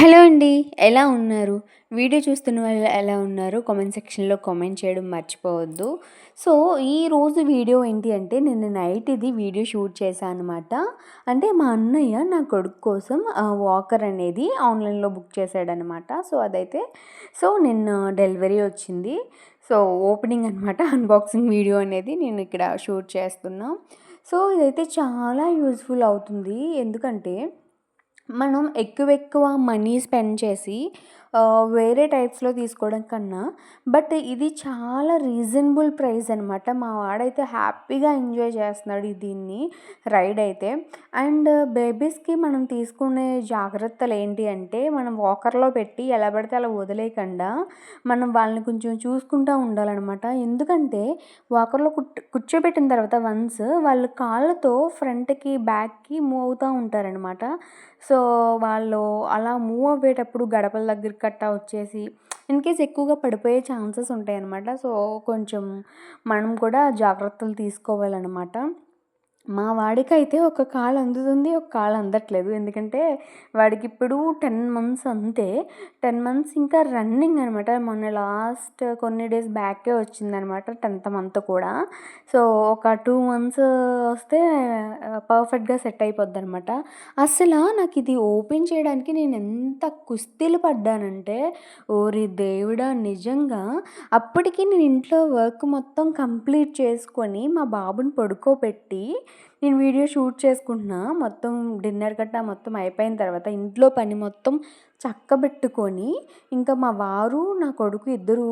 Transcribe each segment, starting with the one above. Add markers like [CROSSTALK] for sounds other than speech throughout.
Hello అండి ఎలా ఉన్నారు? వీడియో చూస్తున్న వాళ్ళు ఎలా ఉన్నారు? కామెంట్ సెక్షన్లో కామెంట్ చేయడం మర్చిపోవద్దు. సో ఈరోజు వీడియో ఏంటి అంటే నిన్న నైట్ ఇది వీడియో షూట్ చేశాను అనమాట అంటే మా అన్నయ్య నా కొడుకు కోసం వాకర్ అనేది ఆన్లైన్లో బుక్ చేశాడనమాట సో అదైతే సో నిన్న డెలివరీ వచ్చింది. సో ఓపెనింగ్ అనమాట [LAUGHS] అన్బాక్సింగ్ వీడియో అనేది నేను ఇక్కడ షూట్ చేస్తున్నా. సో ఇదైతే చాలా యూజ్ఫుల్ అవుతుంది. ఎందుకంటే మనం ఎక్కువ ఎక్కువ మనీ స్పెండ్ చేసి వేరే టైప్స్లో తీసుకోవడం కన్నా బట్ ఇది చాలా రీజనబుల్ ప్రైస్ అనమాట మా వాడైతే హ్యాపీగా ఎంజాయ్ చేస్తున్నాడు దీన్ని రైడ్ అయితే. అండ్ బేబీస్కి మనం తీసుకునే జాగ్రత్తలు ఏంటి అంటే మనం వాకర్లో పెట్టి ఎలా పడితే అలా వదిలేయకుండా మనం వాళ్ళని కొంచెం చూసుకుంటూ ఉండాలన్నమాట. ఎందుకంటే వాకర్లో కూర్చోబెట్టిన తర్వాత వన్స్ వాళ్ళు కాళ్ళతో ఫ్రంట్కి బ్యాక్కి మూవ్ అవుతూ ఉంటారనమాట సో వాళ్ళు అలా మూవ్ అవ్వేటప్పుడు గడపల దగ్గర కట్టా వచ్చేసి ఇన్ కేస్ ఎక్కువగా పడిపోయే ఛాన్సెస్ ఉంటాయి అన్నమాట సో కొంచెం మనం కూడా జాగ్రత్తలు తీసుకోవాలన్నమాట. మా వాడికైతే ఒక కాలు అందుతుంది ఒక కాలు అందట్లేదు. ఎందుకంటే వాడికి ఇప్పుడు టెన్ మంత్స్ అంతే. టెన్ మంత్స్ ఇంకా రన్నింగ్ అనమాట మొన్న లాస్ట్ కొన్ని డేస్ బ్యాకే వచ్చిందనమాట టెన్త్ మంత్ కూడా. సో ఒక టూ మంత్స్ వస్తే పర్ఫెక్ట్గా సెట్ అయిపోద్ది అనమాట అసలు నాకు ఇది ఓపెన్ చేయడానికి నేను ఎంత కుస్తీలు పడ్డానంటే ఓరి దేవుడా నిజంగా. అప్పటికి నేను ఇంట్లో వర్క్ మొత్తం కంప్లీట్ చేసుకొని మా బాబుని పడుకోబెట్టి నేను వీడియో షూట్ చేసుకుంటున్నా మొత్తం డిన్నర్ గట్టా మొత్తం అయిపోయిన తర్వాత ఇంట్లో పని మొత్తం చక్కబెట్టుకొని ఇంకా మా వారు నా కొడుకు ఇద్దరు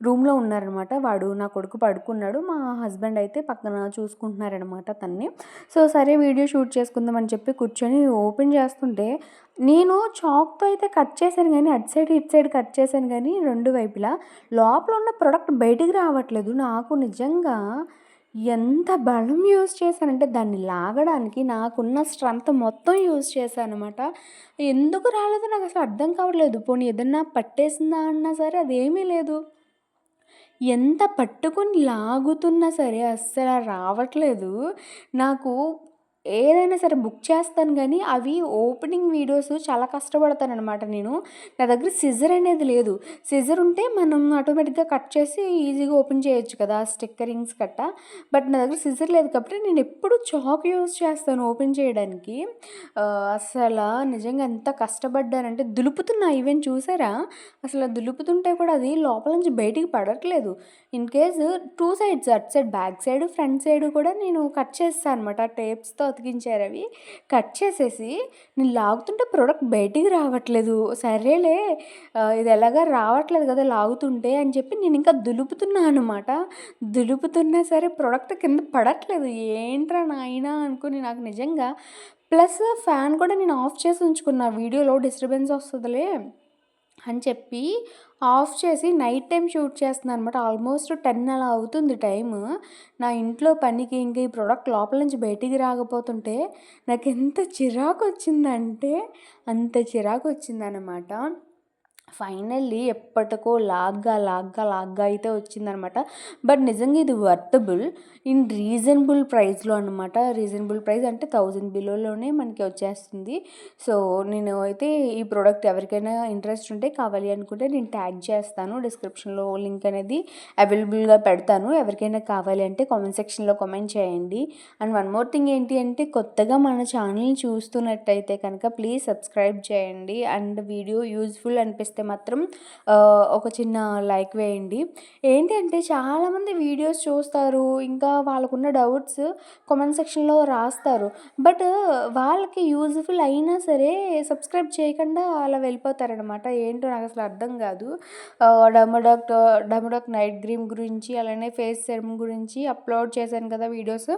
రూమ్లో ఉన్నారనమాట. వాడు నా కొడుకు పడుకున్నాడు మా హస్బెండ్ అయితే పక్కన చూసుకుంటున్నారనమాట తన్ని. సో సరే వీడియో షూట్ చేసుకుందామని చెప్పి కూర్చొని ఓపెన్ చేస్తుంటే నేను చాక్తో అయితే కట్ చేశాను కానీ అటు సైడ్ ఇటు సైడ్ కట్ చేశాను కానీ రెండు వైపులా లోపల ఉన్న ప్రోడక్ట్ బయటికి రావట్లేదు. నాకు నిజంగా ఎంత బలం యూజ్ చేశానంటే దాన్ని లాగడానికి నాకున్న స్ట్రెంత్ మొత్తం యూజ్ చేశాను అనమాట ఎందుకు రాలేదు నాకు అసలు అర్థం కావట్లేదు. పోనీ ఏదన్నా పట్టేసిందా అన్నా సరే అదేమీ లేదు. ఎంత పట్టుకొని లాగుతున్నా సరే అస్సలు రావట్లేదు. నాకు ఏదైనా సరే బుక్ చేస్తాను కానీ అవి ఓపెనింగ్ వీడియోస్ చాలా కష్టపడతాను అనమాట నేను. నా దగ్గర సిజర్ అనేది లేదు. సిజర్ ఉంటే మనం ఆటోమేటిక్గా కట్ చేసి ఈజీగా ఓపెన్ చేయొచ్చు కదా స్టిక్కరింగ్స్ కట్ట బట్ నా దగ్గర సిజర్ లేదు కాబట్టి నేను ఎప్పుడు చాక్ యూజ్ చేస్తాను ఓపెన్ చేయడానికి. అసలు నిజంగా ఎంత కష్టపడ్డానంటే దులుపుతున్నా ఈవెన్ చూసారా? అసలు దులుపుతుంటే కూడా అది లోపల నుంచి బయటికి పడట్లేదు. In case two sides at side back side front side కూడా నేను కట్ చేస్తాను అనమాట టేప్స్తో ఉతికించారు అవి. కట్ చేసేసి నేను లాగుతుంటే ప్రోడక్ట్ బయటికి రావట్లేదు. సరేలే ఇది ఎలాగా రావట్లేదు కదా లాగుతుంటే అని చెప్పి నేను ఇంకా దులుపుతున్నా అనమాట దులుపుతున్నా సరే ప్రోడక్ట్ కింద పడట్లేదు. ఏంట్రా నాయనా అనుకుని నాకు నిజంగా ప్లస్ ఫ్యాన్ కూడా నేను ఆఫ్ చేసి ఉంచుకున్నా. వీడియోలో డిస్టర్బెన్స్ వస్తుందిలే. అని చెప్పి ఆఫ్ చేసి నైట్ టైం షూట్ చేస్తున్నాను అనమాట ఆల్మోస్ట్ టెన్ అలా అవుతుంది టైము. నా ఇంట్లో పనికి ఇంకా ఈ ప్రోడక్ట్ లోపల నుంచి బయటికి రాకపోతుంటే నాకు ఎంత చిరాకు వచ్చిందంటే అంత చిరాకు వచ్చిందనమాట ఫైనల్లీ ఎప్పటికో లాగ్గా లాగ్గా లాగ్గా అయితే వచ్చిందనమాట. బట్ నిజంగా ఇది వర్తబుల్. ఇన్ రీజనబుల్ ప్రైస్లో అనమాట రీజనబుల్ ప్రైస్ అంటే థౌజండ్ బిలోలోనే మనకి వచ్చేస్తుంది. సో నేను అయితే ఈ ప్రోడక్ట్ ఎవరికైనా ఇంట్రెస్ట్ ఉంటే కావాలి అనుకుంటే నేను ట్యాగ్ చేస్తాను. డిస్క్రిప్షన్లో లింక్ అనేది అవైలబుల్గా పెడతాను. ఎవరికైనా కావాలి అంటే కామెంట్ సెక్షన్లో కామెంట్ చేయండి. అండ్ వన్ మోర్ థింగ్ ఏంటి అంటే కొత్తగా మన ఛానల్ని చూస్తున్నట్టయితే కనుక ప్లీజ్ సబ్స్క్రైబ్ చేయండి. అండ్ వీడియో యూజ్ఫుల్ అనిపిస్తే అయితే మాత్రం ఒక చిన్న లైక్ వేయండి. ఏంటి అంటే చాలామంది వీడియోస్ చూస్తారు ఇంకా వాళ్ళకున్న డౌట్స్ కామెంట్ సెక్షన్లో రాస్తారు. బట్ వాళ్ళకి యూజ్ఫుల్ అయినా సరే సబ్స్క్రైబ్ చేయకుండా అలా వెళ్ళిపోతారనమాట ఏంటో నాకు అసలు అర్థం కాదు. డమోడాక్ డమోడాక్ నైట్ క్రీమ్ గురించి అలానే ఫేస్ సెరమ్ గురించి అప్లోడ్ చేశాను కదా వీడియోస్.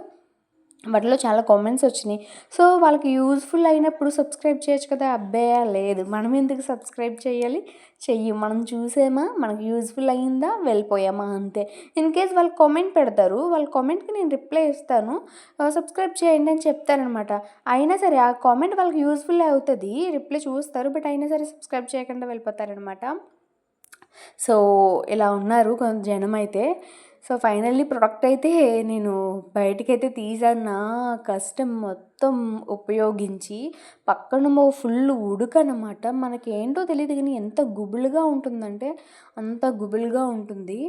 వాటిలో చాలా కామెంట్స్ వచ్చినాయి. సో వాళ్ళకి యూజ్ఫుల్ అయినప్పుడు సబ్స్క్రైబ్ చేయొచ్చు కదా? అబ్బాయా లేదు. మనం ఎందుకు సబ్స్క్రైబ్ చేయాలి? చెయ్యి. మనం చూసేమా? మనకు యూజ్ఫుల్ అయిందా? వెళ్ళిపోయామా? అంతే. ఇన్ కేస్ వాళ్ళు కామెంట్ పెడతారు వాళ్ళ కామెంట్కి నేను రిప్లై ఇస్తాను. Uh, సబ్స్క్రైబ్ చేయండి అని చెప్తానమాట అయినా సరే ఆ కామెంట్ వాళ్ళకి యూజ్ఫుల్ అవుతుంది రిప్లై చూస్తారు. బట్ అయినా సరే సబ్స్క్రైబ్ చేయకుండా వెళ్ళిపోతారనమాట. సో ఇలా ఉన్నారు కొంత జనం అయితే. సో ఫైనల్లీ ప్రొడక్ట్ అయితే నేను బయటకైతే తీసాను. నా కష్టం మొత్తం మొత్తం ఉపయోగించి పక్కన ఫుల్ ఉడుకనమాట. మనకి ఏంటో తెలియదు కానీ ఎంత గుబులుగా ఉంటుందంటే అంత గుబులుగా ఉంటుంది.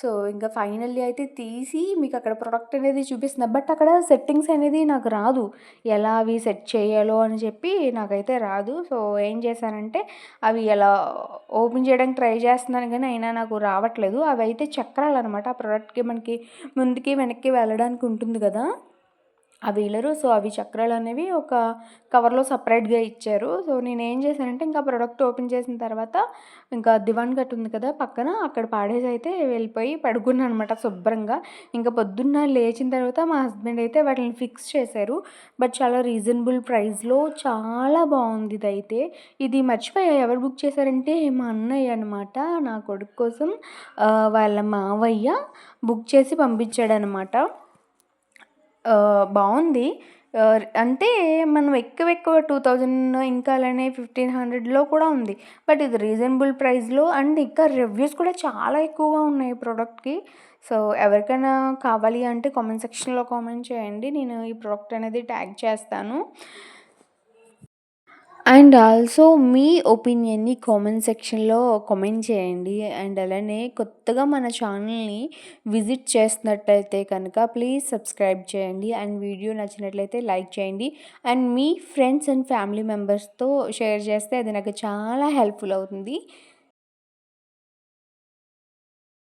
సో ఇంకా ఫైనల్లీ అయితే తీసి మీకు అక్కడ ప్రోడక్ట్ అనేది చూపిస్తున్నా. బట్ అక్కడ సెట్టింగ్స్ అనేది నాకు రాదు. ఎలా అవి సెట్ చేయాలో అని చెప్పి నాకైతే రాదు. సో ఏం చేశానంటే అవి ఎలా ఓపెన్ చేయడానికి ట్రై చేస్తున్నాను కానీ అయినా నాకు రావట్లేదు. అవి అయితే చక్రాలు అనమాట ఆ ప్రోడక్ట్కి మనకి ముందుకి వెనక్కి వెళ్ళడానికి ఉంటుంది కదా. ఆ వీలరు సో అవి చక్రాలు అనేవి ఒక కవర్లో సపరేట్గా ఇచ్చారు. సో నేను ఏం చేశానంటే ఇంకా ప్రోడక్ట్ ఓపెన్ చేసిన తర్వాత ఇంకా దివాన్ గట్ ఉంది కదా పక్కన అక్కడ పాడేసి అయితే వెళ్ళిపోయి పడుకున్నాను అనమాట శుభ్రంగా. ఇంకా పొద్దున్న లేచిన తర్వాత మా హస్బెండ్ అయితే వాటిని ఫిక్స్ చేశారు. బట్ చాలా రీజనబుల్ ప్రైస్లో చాలా బాగుంది ఇది అయితే ఇది మర్చిపోయా. ఎవరు బుక్ చేశారంటే మా అన్నయ్య అనమాట నా కొడుకు కోసం వాళ్ళ మావయ్య బుక్ చేసి పంపించాడనమాట బాగుంది అంటే మనం ఎక్కువ ఎక్కువ టూ థౌజండ్ ఇంకా అలానే ఫిఫ్టీన్ హండ్రెడ్లో కూడా ఉంది. బట్ ఇది రీజనబుల్ ప్రైస్లో అండ్ ఇంకా రివ్యూస్ కూడా చాలా ఎక్కువగా ఉన్నాయి ప్రోడక్ట్కి. సో ఎవరికైనా కావాలి అంటే కామెంట్ సెక్షన్లో కామెంట్ చేయండి. నేను ఈ ప్రోడక్ట్ అనేది ట్యాగ్ చేస్తాను. అండ్ ఆల్సో మీ ఒపీనియన్‌ని కామెంట్ సెక్షన్‌లో కామెంట్ చేయండి. అండ్ అలానే కొత్తగా మన ఛానల్‌ని విజిట్ చేస్తున్నట్టయితే కనుక ప్లీజ్ సబ్స్క్రైబ్ చేయండి. అండ్ వీడియో నచ్చినట్లయితే లైక్ చేయండి. అండ్ మీ ఫ్రెండ్స్ అండ్ ఫ్యామిలీ మెంబర్స్‌తో షేర్ చేస్తే అది నాకు చాలా హెల్ప్‌ఫుల్ అవుతుంది.